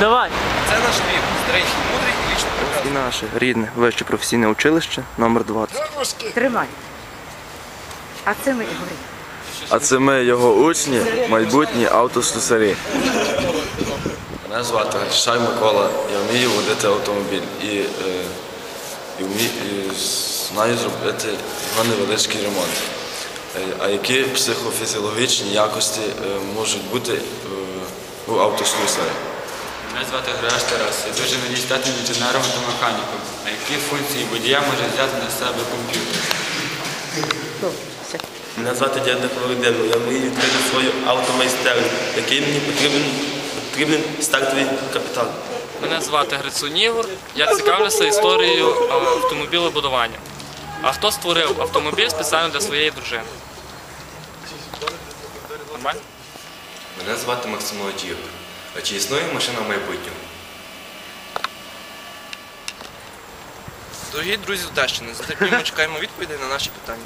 Давай. Це наш Львів, старенький, мудрий і вічно І наше рідне вище професійне училище номер 20. Тримай. А це ми Ігорі. А це ми його учні, майбутні автослюсарі. Мене звати Гришай Микола, я вмію водити автомобіль і, е, і, вмію, і знаю зробити його невеличкий ремонт. Е, А які психофізіологічні якості е, можуть бути у автослюсаря? Мене звати Граш Тарас. Я дуже надію стати інженером та механіком. А які функції водія може взяти на себе комп'ютер? Мене звати Дядя Володимир. Я мрію відкрити свою автомайстерню, який мені потрібен, потрібен стартовий капітал. Мене звати Грицун Ігор. Я цікавлюся історією е, автомобілебудування. А хто створив автомобіль спеціально для своєї дружини? Нормально? Мене звати Максим Молодіїв. А чи існує машина в майбутньому? Дорогі друзі з Одещини, затерпімо, чекаємо відповідей на наші питання.